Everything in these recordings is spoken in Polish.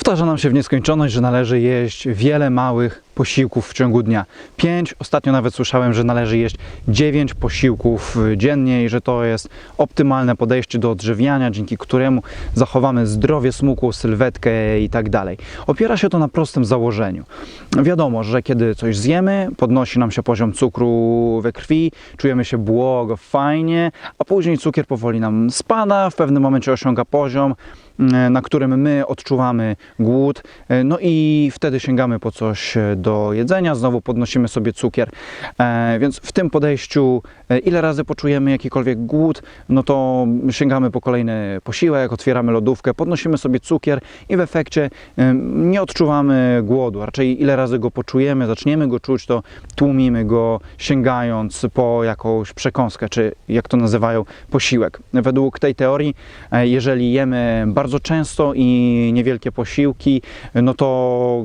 Powtarza nam się w nieskończoność, że należy jeść wiele małych posiłków w ciągu dnia. Pięć, ostatnio nawet słyszałem, że należy jeść dziewięć posiłków dziennie i że to jest optymalne podejście do odżywiania, dzięki któremu zachowamy zdrowie, smukłą sylwetkę i tak dalej. Opiera się to na prostym założeniu. Wiadomo, że kiedy coś zjemy, podnosi nam się poziom cukru we krwi, czujemy się błogo, fajnie, a później cukier powoli nam spada, w pewnym momencie osiąga poziom, mm, na którym my odczuwamy głód, e, no i wtedy sięgamy po coś e, do jedzenia, znowu podnosimy sobie cukier. E, Więc w tym podejściu, e, ile razy poczujemy jakikolwiek głód, no to sięgamy po kolejny posiłek, otwieramy lodówkę, podnosimy sobie cukier i w efekcie e, nie odczuwamy głodu. Raczej ile razy go poczujemy, zaczniemy go czuć, to tłumimy go, sięgając po jakąś przekąskę, czy jak to nazywają, posiłek. Według tej teorii, jeżeli jemy bardzo często i niewielkie posiłki, no to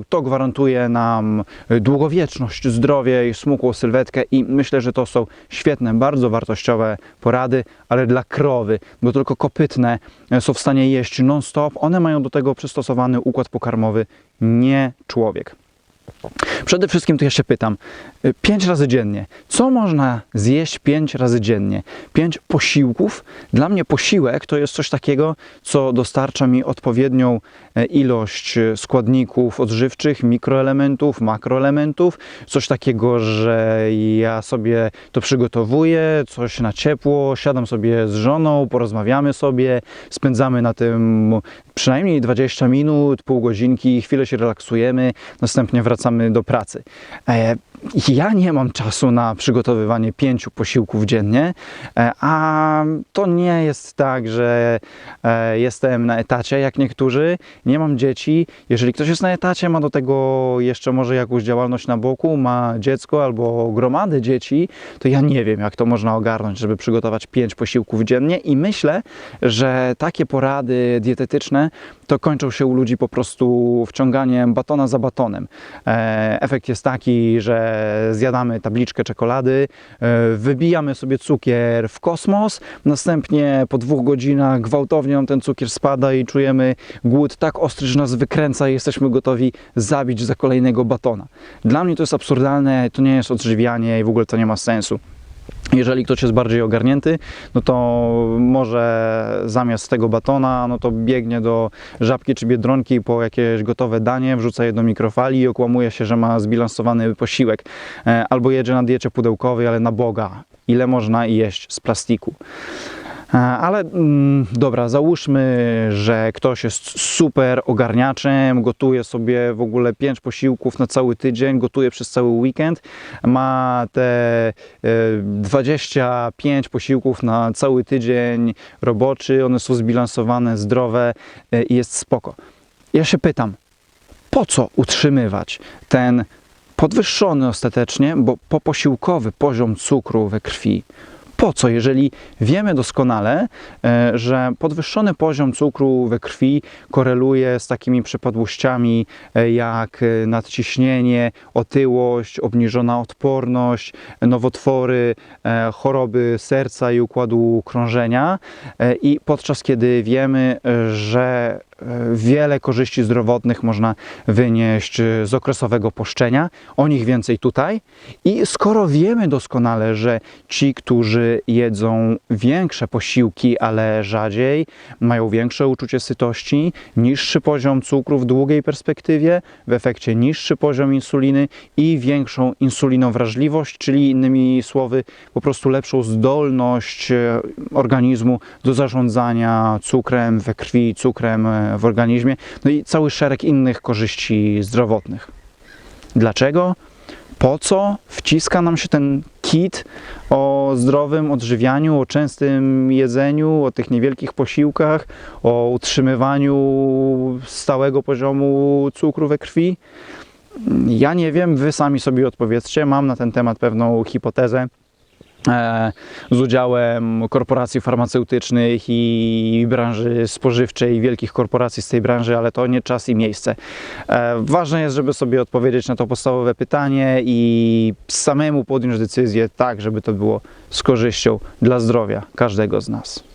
to gwarantuje nam długowieczność, zdrowie i smukłą sylwetkę i myślę, że to są świetne, bardzo wartościowe porady, ale dla krowy, bo tylko kopytne są w stanie jeść non-stop, one mają do tego przystosowany układ pokarmowy, nie człowiek. Przede wszystkim to ja się pytam, y, pięć razy dziennie, co można zjeść pięć razy dziennie? Pięć posiłków? Dla mnie posiłek to jest coś takiego, co dostarcza mi odpowiednią e, ilość e, składników odżywczych, mikroelementów, makroelementów, coś takiego, że ja sobie to przygotowuję, coś na ciepło, siadam sobie z żoną, porozmawiamy sobie, spędzamy na tym przynajmniej 20 minut, pół godzinki, chwilę się relaksujemy, następnie wracamy do pracy. Ja nie mam czasu na przygotowywanie pięciu posiłków dziennie, e, a to nie jest tak, że e, jestem na etacie jak niektórzy, nie mam dzieci. Jeżeli ktoś jest na etacie, ma do tego jeszcze może jakąś działalność na boku, ma dziecko albo gromadę dzieci, to ja nie wiem, jak to można ogarnąć, żeby przygotować pięć posiłków dziennie i myślę, że takie porady dietetyczne to kończą się u ludzi po prostu wciąganiem batona za batonem. E, Efekt jest taki, że zjadamy tabliczkę czekolady, e, wybijamy sobie cukier w kosmos, następnie po dwóch godzinach gwałtownie nam ten cukier spada i czujemy głód tak ostry, że nas wykręca i jesteśmy gotowi zabić za kolejnego batona. Dla mnie to jest absurdalne, to nie jest odżywianie i w ogóle to nie ma sensu. Jeżeli ktoś jest bardziej ogarnięty, no to może zamiast tego batona, no to biegnie do żabki czy biedronki po jakieś gotowe danie, wrzuca je do mikrofali i okłamuje się, że ma zbilansowany posiłek. E, Albo jedzie na diecie pudełkowej, ale na Boga. Ile można jeść z plastiku? E, Ale mm, dobra, załóżmy, że ktoś jest super ogarniaczem, gotuje sobie w ogóle 5 posiłków na cały tydzień, gotuje przez cały weekend, ma te e, 25 posiłków na cały tydzień roboczy, one są zbilansowane, zdrowe e, i jest spoko. Ja się pytam, po co utrzymywać ten podwyższony ostatecznie, bo poposiłkowy poziom cukru we krwi? Po co, jeżeli wiemy doskonale, e, że podwyższony poziom cukru we krwi koreluje z takimi przypadłościami e, jak e, nadciśnienie, otyłość, obniżona odporność, nowotwory, choroby serca i układu krążenia i podczas kiedy wiemy, że wiele korzyści zdrowotnych można wynieść e, z okresowego poszczenia, o nich więcej tutaj. I skoro wiemy doskonale, że ci, którzy jedzą większe posiłki, ale rzadziej, mają większe uczucie sytości, niższy poziom cukru w długiej perspektywie, w efekcie niższy poziom insuliny i większą insulinowrażliwość, czyli innymi słowy, po prostu lepszą zdolność e, organizmu do zarządzania cukrem we krwi, cukrem e, w organizmie, no i cały szereg innych korzyści zdrowotnych. Dlaczego? Po co wciska nam się ten kit o zdrowym odżywianiu, o częstym jedzeniu, o tych niewielkich posiłkach, o utrzymywaniu stałego poziomu cukru we krwi? Ja nie wiem, wy sami sobie odpowiedzcie. Mam na ten temat pewną hipotezę z udziałem korporacji farmaceutycznych i branży spożywczej, wielkich korporacji z tej branży, ale to nie czas i miejsce. E, Ważne jest, żeby sobie odpowiedzieć na to podstawowe pytanie i samemu podjąć decyzję tak, żeby to było z korzyścią dla zdrowia każdego z nas.